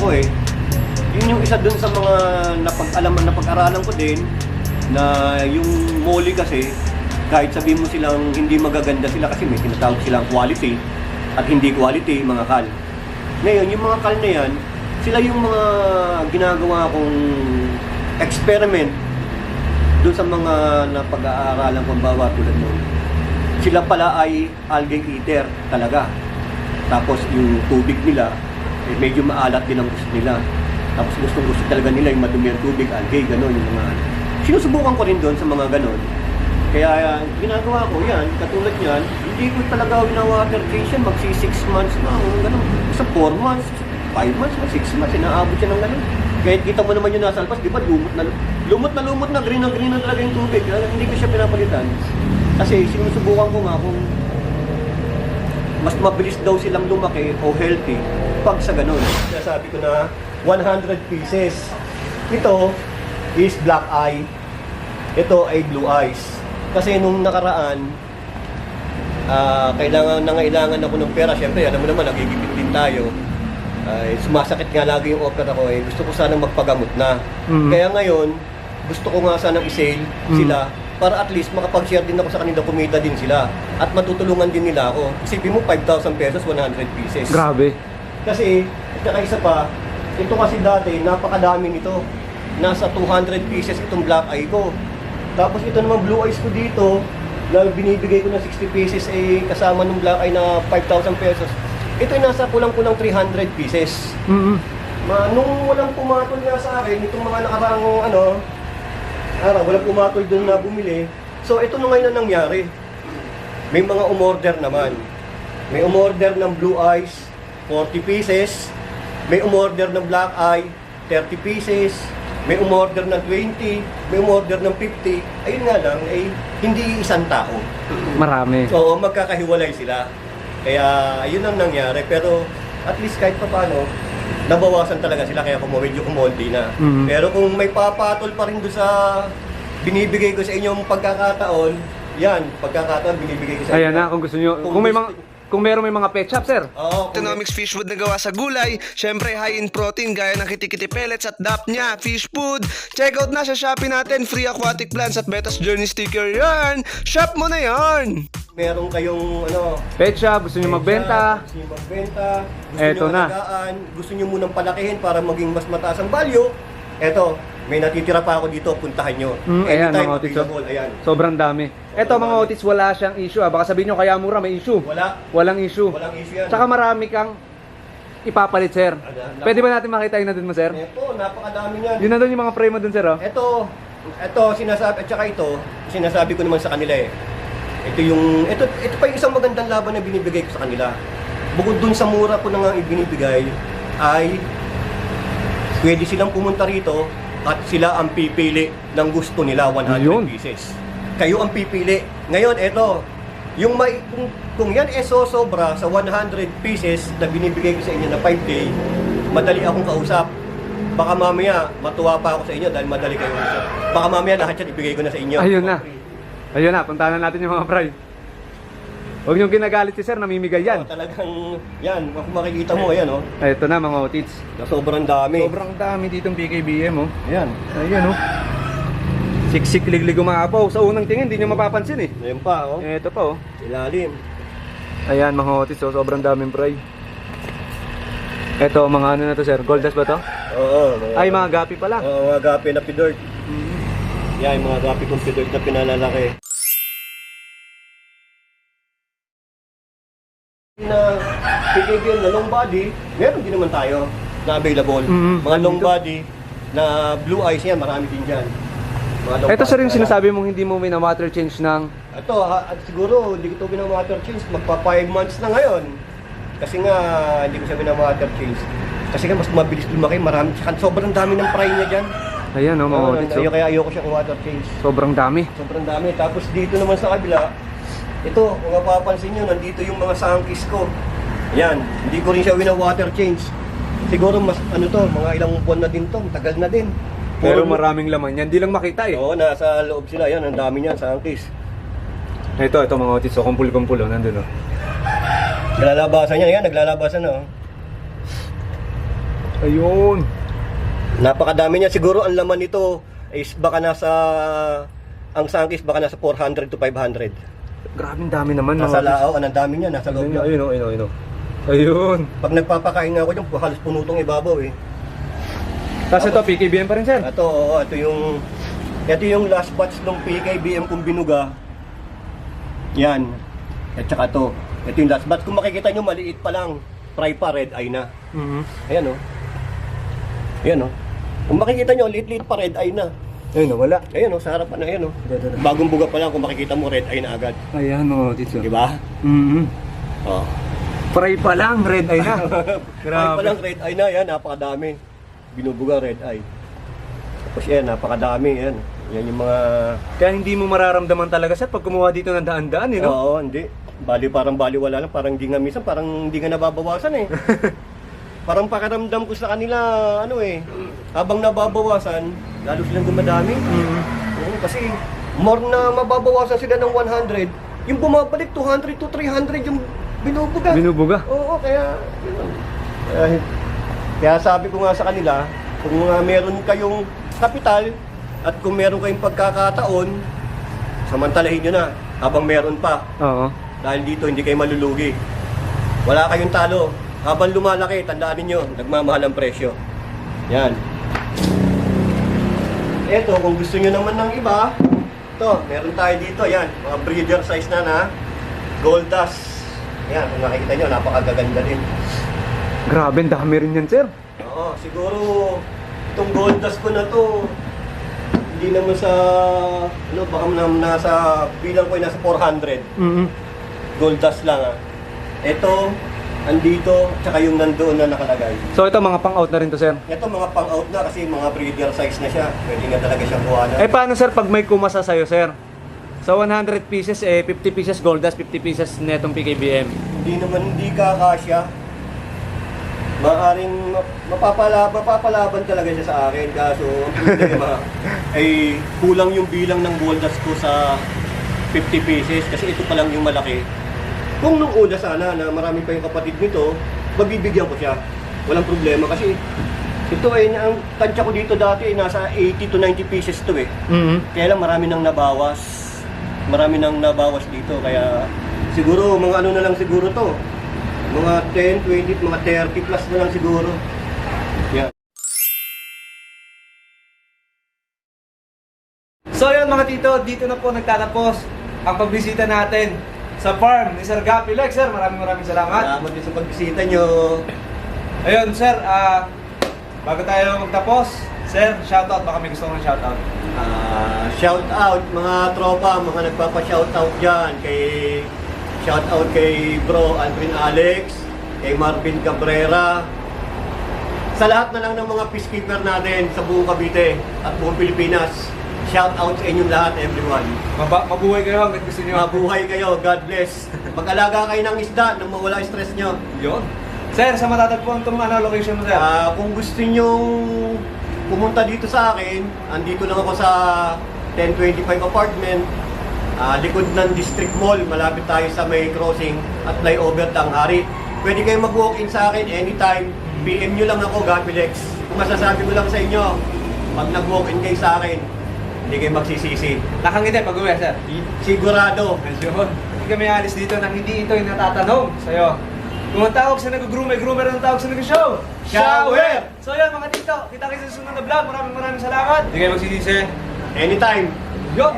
ang ano ko eh. Yun yung isa dun sa mga napag-alaman, napag-aralan ko din na yung molly kasi kahit sabihin mo silang hindi magaganda sila kasi may tinatawag silang quality at hindi quality mga kal. Ngayon, yung mga kal na yan, sila yung mga ginagawa kong experiment doon sa mga napag-aaralan kong bawa tulad nun. Sila pala ay algae eater talaga. Tapos yung tubig nila, eh, medyo maalat din ang gusto nila. Tapos gustong gusto talaga nila yung madumi ang tubig, algae, gano'n yung mga ano. Sinusubukan ko rin doon sa mga gano'n. Kaya ginagawa ko yan, katulad yan, hindi ko talaga wina-water change yan, magsi 6 months na, o gano'n. Sa 4 months, 5 months, 6 months, inaabot siya ng gano'n. Kahit kita mo naman yung nasa alpas, di ba lumot na lumot na lumot na, green na green na talaga yung tubig. Kaya hindi ko siya pinapalitan. Kasi sinusubukan ko nga kung mas mabilis daw silang lumaki o healthy pag sa ganun. Sabi ko na 100 pieces. Ito is black eye. Ito ay blue eyes. Kasi nung nakaraan, ah kailangan nangailangan ako ng pera. Siyempre, alam mo naman, nagigipit din tayo. Ay, sumasakit nga lagi yung opera ko eh. Gusto ko sanang magpagamot na. Mhm. Kaya ngayon, gusto ko nga sanang i-sale Mhm. sila para at least makapag-share din ako sa kanila, kumita din sila. At matutulungan din nila ako. Isipin mo, 5,000 pesos, 100 pieces. Grabe. Kasi, at saka isa pa, ito kasi dati, napakadami nito. Nasa 200 pieces itong black eye ko. Tapos ito naman blue eyes ko dito, na binibigay ko na 60 pieces, eh, kasama ng black eye na 5,000 pesos. Ito ay nasa kulang-kulang 300 pieces. Mm-mm. Ma, nung walang pumatol nga sa akin, itong mga nakarang ano, araw, walang pumatol doon na bumili. So, ito na ngayon ang nangyari. May mga umorder naman. May umorder ng blue eyes, 40 pieces. May umorder ng black eye, 30 pieces. May umorder ng 20. May umorder ng 50. Ayun nga lang, eh, hindi isang tao. Marami. Oo, magkakahiwalay sila. Kaya, yun ang nangyari. Pero, at least kahit pa paano, nabawasan talaga sila kaya kung medyo kumonti na. Mhm. Pero kung may papatol pa rin doon sa binibigay ko sa inyong pagkakataon, yan, pagkakataon binibigay ko sa Ayan na, kung gusto nyo. Kung may mga, kung meron may mga pet shop, sir. Oo, kung Economics fish food na gawa sa gulay. Syempre, high in protein gaya ng kitikiti pellets at dap niya. Fish food. Check out na sa Shopee natin. Free aquatic plants at Betas Journey sticker yan. Shop mo na yan. meron kayong ano, Pet shop, gusto nyo magbenta. Gusto nyo magbenta. Gusto Eto nyo na. alagaan, Gusto nyo munang palakihin para maging mas mataas ang value. Eto, may natitira pa ako dito, puntahan nyo. Mm, ayan, Anytime mga otis, oh. available, ayan. Sobrang dami. Eto mga otis, wala siyang issue. Ah. Baka sabihin nyo, kaya mura, may issue. Wala. Walang issue. Walang issue yan. Tsaka marami kang ipapalit, sir. Ada- Pwede ba natin makita yung na dun mo, sir? Ito, napakadami niyan. Yun na dun yung mga frame mo dun, sir, oh. Ito, ito sinasabi at saka ito, sinasabi ko naman sa kanila eh. Ito yung ito ito pa yung isang magandang laban na binibigay ko sa kanila. Bukod dun sa mura ko na nga ibinibigay ay pwede silang pumunta rito at sila ang pipili ng gusto nila 100 Ayun. pieces. Kayo ang pipili. Ngayon, ito, yung may, kung, kung yan eh sobra sa 100 pieces na binibigay ko sa inyo na 5K, madali akong kausap. Baka mamaya matuwa pa ako sa inyo dahil madali kayo usap. Baka mamaya lahat yan ibigay ko na sa inyo. Ayun na. Ayun na, puntahan na natin yung mga fry. Huwag nyo ginagalit si sir, namimigay yan. Oh, talagang, yan, kung makikita mo, ayan, oh. Ito na mga otits. Na sobrang dami. Sobrang dami ditong PKBM, oh. Ayan. Ayan, oh. Siksik liglig umapaw. Sa unang tingin, hindi nyo mapapansin, eh. Ayan pa, oh. Ito pa, oh. Ilalim. Ayan, mga otits, oh. Sobrang daming fry. Ito, mga ano na to, sir? Gold dust ba to? Oo. mga- Ay, mga gapi pala. Oo, mga gapi na pidort. Yan, yung mga gapi kong pidort na pinalalaki. Na PKBM na long body, meron din naman tayo na available. Mhm. Mga long body na blue eyes yan, marami din dyan. Mga long Ito, sir, body yung na- sinasabi mong hindi mo water change ng... Ito, ha, at siguro hindi ko ito binamater change. Magpa 5 months na ngayon. Kasi nga, hindi ko siya binamater change. Kasi nga, mas mabilis lumaki. Marami, saka sobrang dami ng fry niya dyan. Ayan, oh, mga Oo, otits, ayo, oh. kaya ayoko siyang water change. Sobrang dami. Sobrang dami. Tapos dito naman sa kabila, ito, kung mapapansin nyo, nandito yung mga sangkis ko. Yan, hindi ko rin siya wina-water change. Siguro mas, ano to, mga ilang buwan na din to, tagal na din. Pero Puro- maraming laman yan. Hindi lang makita, eh. Oo, nasa loob sila. Yan, ang dami niyan, sangkis. Ito, ito mga otits, oh. Kumpul-kumpul, oh. Nandun, oh. Naglalabasan yan, yan, naglalabasan na. Oh. Ayun. Napakadami niya. Siguro ang laman nito is baka nasa... Ang sangkis baka nasa 400 to 500. Grabe ang dami naman. Nasa mga lao, ang dami niya. Nasa loob Ayun, niya. ayun, ayun, ayun. Ayun. Pag nagpapakain nga ako dyan, halos punutong ibabaw eh. Tapos ito, PKBM pa rin, sir. Ito, oo, ito yung ito yung last batch ng PKBM kong binuga. Yan. At saka to. Ito yung last batch. Kung makikita nyo, maliit pa lang. Fry pa, red eye na. Mhm. Ayan o. Ayan o. Kung makikita nyo, liit-liit pa, red eye na. Ayun, nawala. Ayan o, sa harapan na ayan o. Bagong buga pa lang, kung makikita mo, red eye na agad. Ayan, mga tito. Di ba? Mhm. Oh. Fry pa lang, red eye na. Fry pa lang, red eye na. Yan, napakadami. Binubuga, red eye. Tapos yan, napakadami. Yan. Yan yung mga Kaya hindi mo mararamdaman talaga, sir, pag kumuha dito ng daan-daan, eh, no? Oo, hindi. Bali parang bali wala lang, parang hindi nga minsan, parang hindi nga nababawasan eh. parang pakiramdam ko sa kanila, ano eh, habang nababawasan, lalo silang dumadami. Mhm. Oo, kasi more na mababawasan sila ng 100, yung bumabalik 200 to 300 yung binubuga. Binubuga. Oo, kaya, yun. kaya, kaya sabi ko nga sa kanila, kung uh, meron kayong kapital at kung meron kayong pagkakataon, samantalahin nyo na habang meron pa. Oo. Dahil dito hindi kayo malulugi. Wala kayong talo. Habang lumalaki, tandaan ninyo, nagmamahal ang presyo. Yan. Eto, kung gusto nyo naman ng iba, ito, meron tayo dito, yan, mga breeder size na na, gold dust. Yan, kung nakikita nyo, napakagaganda din. Grabe, ang dami rin yan, sir. Oo, siguro, itong gold dust ko na to, hindi naman sa, ano, baka naman nasa, bilang ko ay nasa 400. Mhm. gold dust lang ah. Ito, andito, tsaka yung nandoon na nakalagay. So ito, mga pang-out na rin to, sir. Ito mga pang-out na kasi mga breeder size na siya. Pwede nga talaga siyang kuhanan. Eh, paano, sir, pag may kumasa sa'yo, sir? So 100 pieces, eh, 50 pieces gold dust, 50 pieces netong PKBM. Hindi naman hindi kakasya. Maaring ma- mapapalaban, mapapalaban talaga siya sa akin. Kaso, ang problema ay kulang yung bilang ng gold dust ko sa 50 pieces kasi ito pa lang yung malaki. Kung nung una sana na marami pa yung kapatid nito, mabibigyan ko siya. Walang problema kasi ito ay ang tansya ko dito dati ay nasa 80 to 90 pieces to eh. Mhm. Kaya lang marami nang nabawas. Marami nang nabawas dito kaya siguro mga ano na lang siguro to. Mga 10, 20, mga 30 plus na lang siguro. Yan. So yun mga tito, dito na po nagtatapos ang pagbisita natin sa farm ni Sir Gapi Lex. Sir, maraming maraming salamat. Salamat din sa pagbisita nyo. Ayun, sir, ah, bago tayo magtapos, sir, shoutout, baka may gusto kong shoutout. Ah, shout out mga tropa, mga nagpapa-shout out diyan kay shout out kay Bro Alvin Alex, kay Marvin Cabrera. Sa lahat na lang ng mga peacekeeper natin sa buong Cavite at buong Pilipinas. Shout out sa inyong lahat, everyone. Maba- mabuhay kayo hanggang gusto nyo. Mabuhay kayo, God bless. Mag-alaga kayo ng isda nang mawala yung stress nyo. Yun. Sir, sa matatagpuan itong ano, location mo, sir? Ah, kung gusto nyo pumunta dito sa akin, andito lang ako sa 1025 apartment, ah, likod ng District Mall, malapit tayo sa may crossing at flyover Tanghari. Pwede kayo mag-walk-in sa akin anytime. PM nyo lang ako, Gapilex. Kung masasabi ko lang sa inyo, pag nag-walk-in kayo sa akin, hindi kayo magsisisi. Nakangiti pag uwi, sir. Sigurado. Yun. Hindi kami alis dito nang hindi ito yung natatanong sa'yo. Kung ang tawag sa nag-groom, may groomer ang tawag sa nag-show. Shower! So yan mga tito, kita kayo sa susunod na vlog. Maraming maraming salamat. Hindi kayo magsisisi. Anytime. Yun.